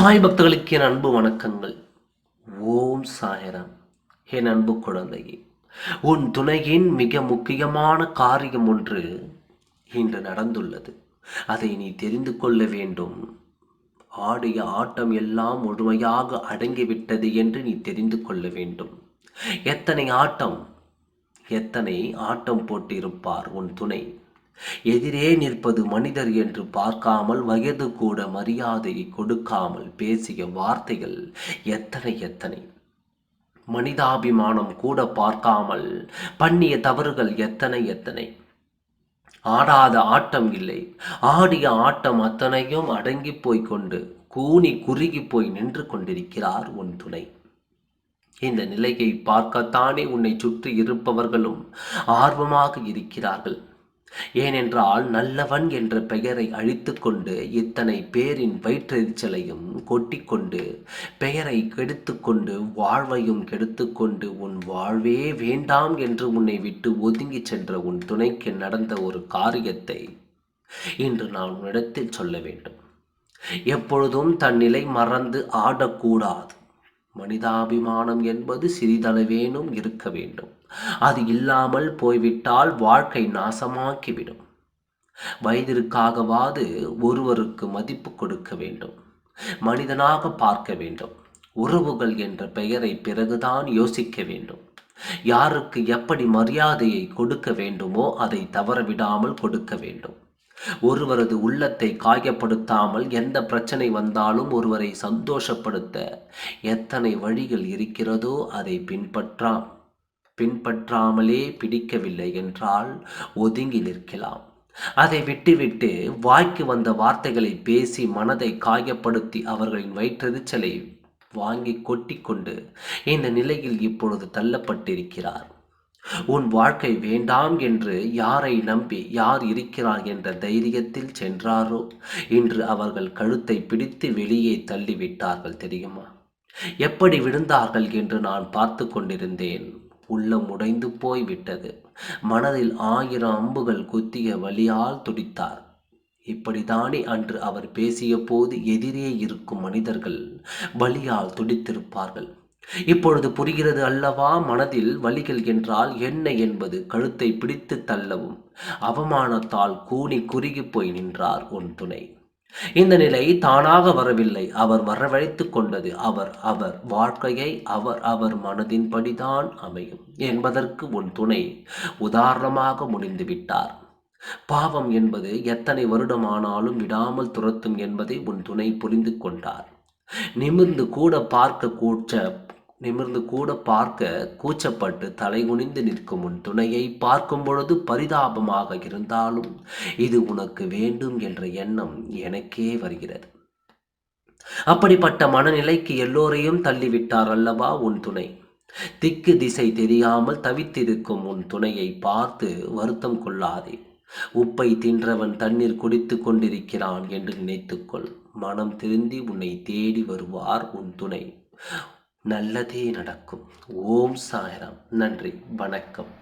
சாய் பக்தர்களுக்கு என் அன்பு வணக்கங்கள். ஓம் சாயராம். என் அன்பு குழந்தையே உன் துணையின் மிக முக்கியமான காரியம் ஒன்று இன்று நடந்துள்ளது. அதை நீ தெரிந்து கொள்ள வேண்டும். ஆடிய ஆட்டம் எல்லாம் முழுமையாக அடங்கிவிட்டது என்று நீ தெரிந்து கொள்ள வேண்டும். எத்தனை ஆட்டம் எத்தனை ஆட்டம் போட்டிருப்பார் உன் துணை? எதிரே நிற்பது மனிதர் என்று பார்க்காமல் வயது கூட மரியாதையை கொடுக்காமல் பேசிய வார்த்தைகள் எத்தனை எத்தனை. மனிதாபிமானம் கூட பார்க்காமல் பண்ணிய தவறுகள் எத்தனை எத்தனை. ஆடாத ஆட்டம் இல்லை. ஆடிய ஆட்டம் அத்தனையும் அடங்கி போய் கொண்டு கூனி குறுகி போய் நின்று கொண்டிருக்கிறார் உன் துணை. இந்த நிலையை பார்க்கத்தானே உன்னை சுற்றி இருப்பவர்களும் ஆர்வமாக இருக்கிறார்கள். ஏனென்றால் நல்லவன் என்ற பெயரை அழித்துக்கொண்டு இத்தனை பேரின் வயிற்றெரிச்சலையும் கொட்டிக்கொண்டு பெயரை கெடுத்துக்கொண்டு வாழ்வையும் கெடுத்துக்கொண்டு உன் வாழ்வே வேண்டாம் என்று உன்னை விட்டு ஒதுங்கி சென்ற உன் துணைக்கு நடந்த ஒரு காரியத்தை இன்று நான் உன்னிடத்தில் சொல்ல வேண்டும். எப்பொழுதும் தன் நிலை மறந்து ஆடக்கூடாது. மனிதாபிமானம் என்பது சிறிதளவேனும் இருக்க வேண்டும். அது இல்லாமல் போய்விட்டால் வாழ்க்கை நாசமாக்கிவிடும். வயதிற்காகவாது ஒருவருக்கு மதிப்பு கொடுக்க வேண்டும். மனிதனாக பார்க்க வேண்டும். உறவுகள் என்ற பெயரை பிறகுதான் யோசிக்க வேண்டும். யாருக்கு எப்படி மரியாதையை கொடுக்க வேண்டுமோ அதை தவறவிடாமல் கொடுக்க வேண்டும். ஒருவரது உள்ளத்தை காயப்படுத்தாமல் எந்த பிரச்சனை வந்தாலும் ஒருவரை சந்தோஷப்படுத்த எத்தனை வழிகள் இருக்கிறதோ அதை பின்பற்றா பின்பற்றாமலே பிடிக்கவில்லை என்றால் ஒதுங்கி நிற்கலாம். அதை விட்டுவிட்டு வாய்க்கு வந்த வார்த்தைகளை பேசி மனதை காயப்படுத்தி அவர்களின் வயிற்றெரிச்சலை வாங்கி கொட்டிக்கொண்டு இந்த நிலையில் இப்பொழுது தள்ளப்பட்டிருக்கிறார். உன் வாழ்க்கை வேண்டாம் என்று யாரை நம்பி யார் இருக்கிறார் என்ற தைரியத்தில் சென்றாரோ? இன்று அவர்கள் கழுத்தை பிடித்து வெளியே தள்ளிவிட்டார்கள் தெரியுமா? எப்படி விழுந்தார்கள் என்று நான் பார்த்து கொண்டிருந்தேன். உள்ளம் உடைந்து போய் விட்டது மனதில் ஆயிரம் அம்புகள் குத்திய வழியால் துடித்தார். இப்படித்தானே அன்று அவர் பேசிய போது எதிரே இருக்கும் மனிதர்கள் வழியால் துடித்திருப்பார்கள். இப்பொழுது புரிகிறது அல்லவா மனதில் வலிகள் என்றால் என்ன என்பது கழுத்தை பிடித்து தள்ளவும் அவமானத்தால் கூனி குறுகி போய் நின்றார் உன் துணை. இந்த நிலை தானாக வரவில்லை. அவர் வரவழைத்து கொண்டது. அவர் அவர் வாழ்க்கையை அவர் அவர் மனதின்படிதான் அமையும் என்பதற்கு உன் துணை உதாரணமாக முடிந்து விட்டார். பாவம் என்பது எத்தனை வருடமானாலும் விடாமல் துரத்தும் என்பதை உன் துணை புரிந்து கொண்டார். நிமிர்ந்து கூட பார்க்க கூற்ற நிமிர்ந்து கூட பார்க்க கூச்சப்பட்டு தலைகுனிந்து நிற்கும் உன் துணையை பார்க்கும் பொழுது பரிதாபமாக இருந்தாலும் இது உனக்கு வேண்டும் என்ற எண்ணம் எனக்கே வருகிறது. அப்படிப்பட்ட மனநிலைக்கு எல்லோரையும் தள்ளிவிட்டார் அல்லவா உன் துணை? திக்கு திசை தெரியாமல் தவித்திருக்கும் உன் துணையை பார்த்து வருத்தம் கொள்ளாதே. உப்பை தின்றவன் தண்ணீர் குடித்து கொண்டிருக்கிறான் என்று நினைத்துக்கொள். மனம் திருந்தி உன்னை தேடி வருவார் உன் துணை. நல்லதே நடக்கும். ஓம் சாய்ராம். நன்றி. வணக்கம்.